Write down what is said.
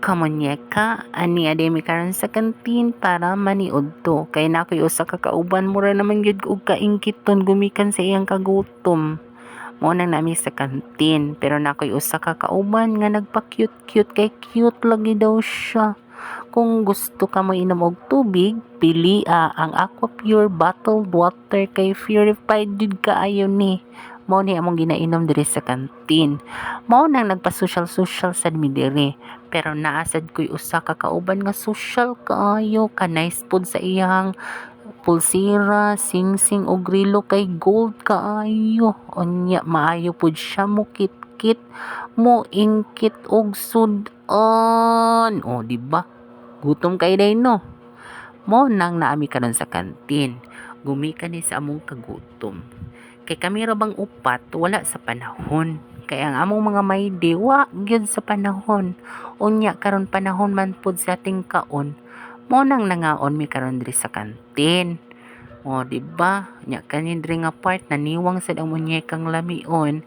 kamonyeka ani ade mi karon sa kantin para maniud to kay na koy usa ka kauban mura naman gyud og kaingkiton gumikan sa iyang kagutom. Mo nang nami sa kantin pero na koy usa ka kauban nga nagpa-cute-cute kay cute lagi daw siya. Kung gusto ka mo inom og tubig pili ah, ang Aqua Pure bottled water kay purified jud kaayo ni mao ni among ginainom diri sa kantin mao nang nagpa-social-social sad mi diri pero naasad ko'y usa ka kauban nga social kaayo ka nice pod sa iyang pulsira, singsing ug relo kay gold kaayo. Unya maayo pod siya mo kit-kit, mo ingkit og sudan. O di ba? Gutom kay day no. Mo nang naami karon sa kantin. Gumikan ni sa among kagutom. Kay kami ra bang upat wala sa panahon. Kay ang among mga mayde wa gyud sa panahon. Unya karon panahon man pud sa ating kaon. Mo nang nangaon mi karon diri sa kantin. O di ba? Nya kani diri nga part naniwang sad ang munyekang lamion